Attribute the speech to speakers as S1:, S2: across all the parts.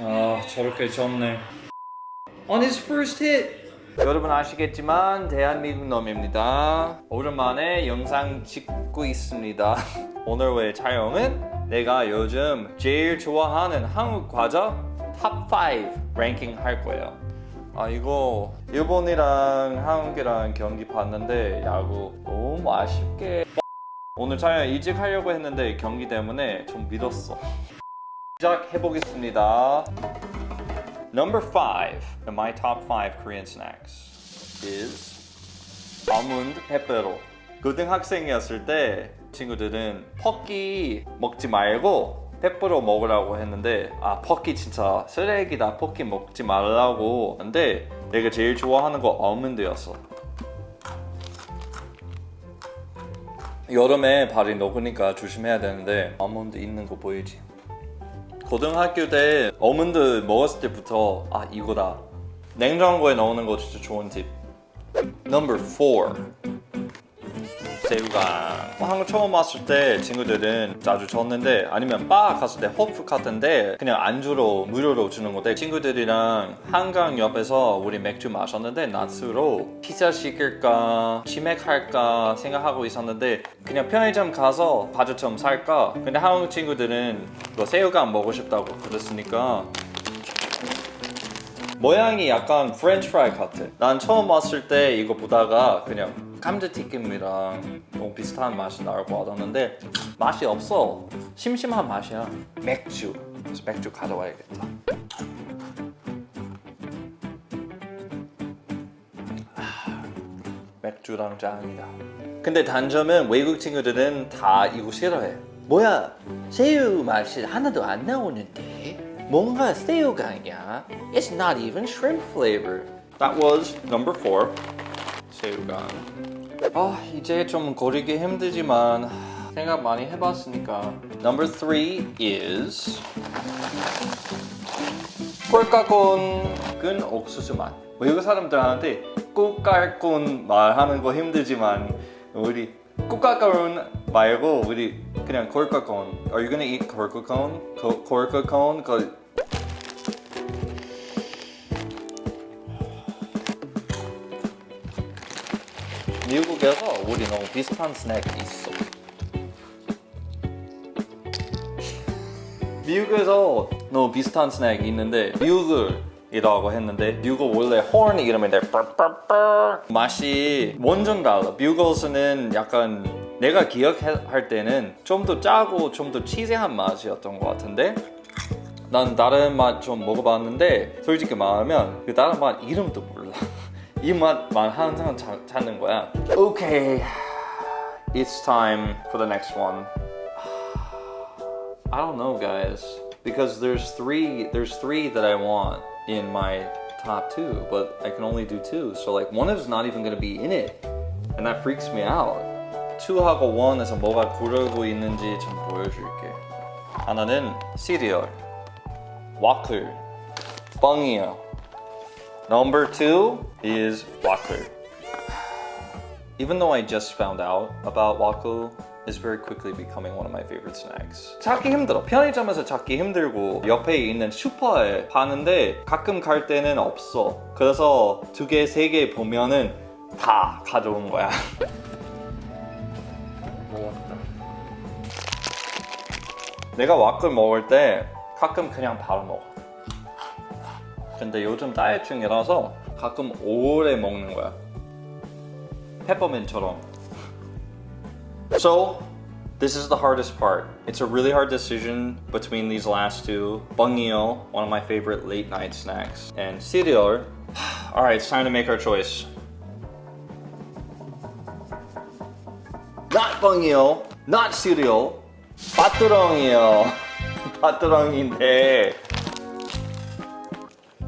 S1: 아 저렇게 졌네. On his first hit. 여러분 아시겠지만 대한민국 놈입니다. 오랜만에 영상 찍고 있습니다. 오늘의 촬영은 내가 요즘 제일 좋아하는 한국 과자 탑5 랭킹 할 거예요. 아 이거 일본이랑 한국이랑 경기 봤는데 야구 너무 아쉽게 오늘 촬영 일찍 하려고 했는데 경기 때문에 좀 미뤘어. 시작해 보겠습니다. Number five in my top five Korean snacks is almond pepero. 고등학생이었을 때 친구들은 퍼키 먹지 말고 페퍼로 먹으라고 했는데 아 퍼키 진짜 쓰레기다 퍼키 먹지 말라고 근데 내가 제일 좋아하는 거 아몬드였어 여름에 발이 녹으니까 조심해야 되는데 아몬드 있는 거 보이지? 고등학교 때 어문드 먹었을 때부터 아 이거다. 냉장고에 넣는 거 진짜 좋은 팁. Number 4 새우깡 한국 처음 왔을 때 친구들은 자주 줬는데 아니면 바 갔을 때 호프 같은데 그냥 안주로 무료로 주는 건데 친구들이랑 한강 옆에서 우리 맥주 마셨는데 낮으로 피자 시킬까 치맥할까 생각하고 있었는데 그냥 편의점 가서 과자 좀 살까? 근데 한국 친구들은 뭐 새우깡 먹고 싶다고 그랬으니까 모양이 약간 프렌치 프라이 같아. 난 처음 왔을 때 이거 보다가 그냥 감자튀김이랑 너무 비슷한 맛이 나올 것 같았는데 맛이 없어. 심심한 맛이야. 맥주. 그래서 맥주 가져와야겠다. 아, 맥주랑 짱이다. 근데 단점은 외국 친구들은 다 이거 싫어해. 뭐야, 새우 맛이 하나도 안 나오는데? 뭔가 새우깡이야. It's not even shrimp flavor. That was number four. 새우깡. 아, 이제 좀 고르기 힘들지만 생각 많이 해봤으니까. Number three is 끈 옥수수 맛. 외국 사람들한테 꿀깔꼰 말하는 거 힘들지만 우리 꿀까꼰 말고 우리 그냥 꼴까꼰. Are you gonna eat 꼴까꼰? 꼴까꼰? 그 미국에서 우리 너무 비슷한 스낵 있어. 미국에서 너무 비슷한 스낵 있는데 미국이라고 했는데 미국 원래 horn 이름인데 맛이 완전 달라. 미국에서는 약간 내가 기억할 때는 좀 더 짜고 좀 더 치즈한 맛이었던 것 같은데 난 다른 맛 좀 먹어봤는데 솔직히 말하면 그 다른 맛 이름도 몰라. 이 맛만 항상 자, 찾는 거야. Okay, it's time for the next one. I don't know, guys, because there's three. There's three that I want in my top two, but I can only do two. So like one is not even gonna be in it, and that freaks me out. 2하고 1에서 뭐가 고르고 있는지 좀 보여줄게. 하나는 시리얼, 와클, 빵이요. Number two is Waku. Even though I just found out about Waku, it's very quickly becoming one of my favorite snacks. 찾기 힘들어. 편의점에서 찾기 힘들고 옆에 있는 슈퍼에 파는데 가끔 갈 때는 없어. 그래서 두 개, 세 개 보면은 다 가져온 거야. 내가 와크 먹을 때 가끔 그냥 바로 먹어. 근데 요즘 다이어트 중이라서 가끔 오래 먹는 거야. 페퍼민처럼. So, this is the hardest part. It's a really hard decision between these last two. Bungeo, one of my favorite late night snacks, and cereal. All right, it's time to make our choice. Not bungeo, not cereal. 바뚜렁이요. 바뚜렁인데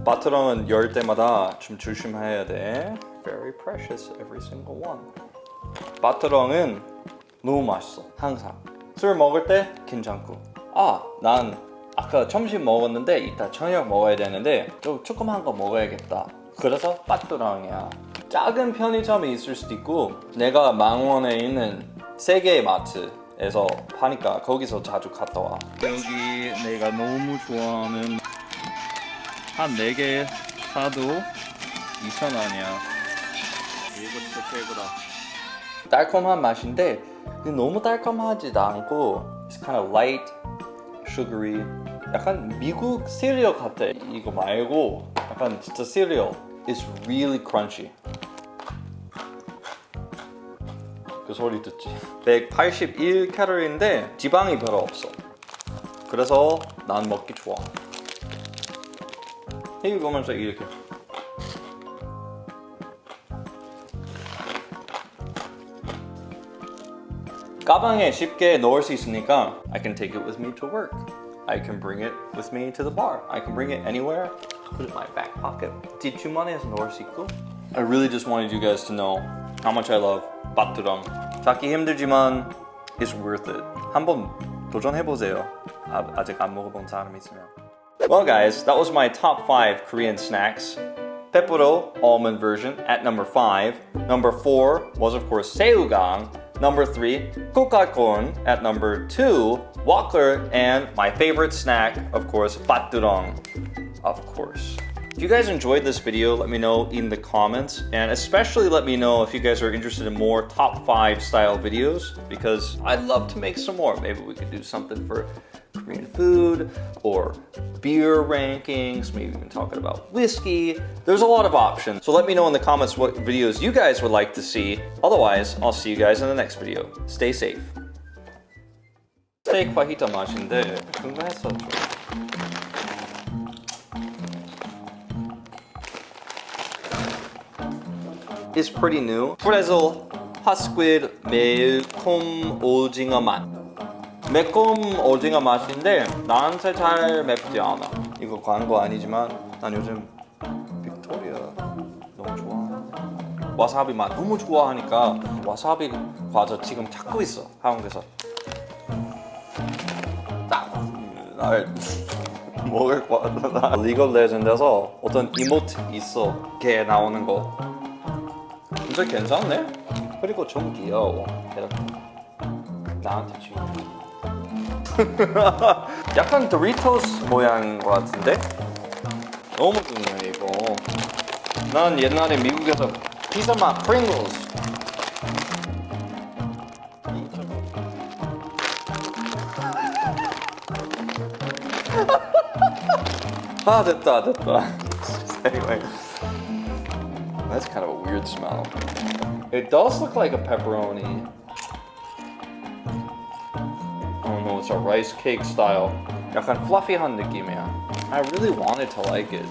S1: 바트랑은 열 때마다 좀 조심해야 돼. Very precious, every single one. 바트랑은 너무 맛있어. 항상. 술 먹을 때 괜찮고. 아, 난 아까 점심 먹었는데 이따 저녁 먹어야 되는데 좀 조그만 거 먹어야겠다. 그래서 바트랑이야. 작은 편의점이 있을 수도 있고 내가 망원에 있는 세 개의 마트 에 에서 파니까 거기서 자주 갔다 와. 여기 내가 너무 좋아하는 한 4개 사도 2,000원이야. 이거 진짜 최고다. 달콤한 맛인데 근데 너무 달콤하지도 않고 it's kind of light, sugary. 약간 미국 시리얼 같아. 이거 말고 약간 진짜 시리얼. It's really crunchy. 그 소리 듣지? 181 칼로리인데 지방이 별로 없어. 그래서 난 먹기 좋아. 이거 보면서 이렇게. 가방에 쉽게 넣을 수 있으니까 I can take it with me to work. I can bring it with me to the bar. I can bring it anywhere. Put it in my back pocket. 뒷주머니에서 넣을 수 있고. I really just wanted you guys to know how much I love 바뚜랑. 찾기 힘들지만 it's worth it. 한번 도전해 보세요. 아, 아직 안 먹어본 사람 있으면. Well, guys, that was my top five Korean snacks. Pepero almond version at number five. Number four was, of course, Seugang. Number three, Kokakon at number two, Walker, and my favorite snack, of course, Baturong. Of course. If you guys enjoyed this video, let me know in the comments, and especially let me know if you guys are interested in more top five style videos because I'd love to make some more. Maybe we could do something for Korean food or beer rankings, maybe even talking about whiskey. There's a lot of options. So let me know in the comments what videos you guys would like to see. Otherwise, I'll see you guys in the next video. Stay safe. 스테이크 파히타 맛인데 그거 했었죠. Is pretty new. 프레zel 핫스퀴드 매콤 오징어 맛. 매콤 오징어 맛인데 나한테 잘 맵지 않아. 이거 광고 아니지만 난 요즘 빅토리아 너무 좋아. 와사비 맛 너무 좋아하니까 와사비 과자 지금 찾고 있어 한국에서. 딱 날 먹을 거야. 리그 레전드에서 어떤 이모트 있어. 걔 나오는 거. 진짜 괜찮네. 그리고 좀 귀여워. 나한테 지금. 약간 도리토스 모양인 것 같은데? 너무 좋네 이거. 난 옛날에 미국에서 피자 맛 프링글스. 아 됐다 됐다. anyway. That's kind of a weird smell. It does look like a pepperoni. Oh no, it's a rice cake style. 약간 fluffy한 느낌이야. I really wanted to like it.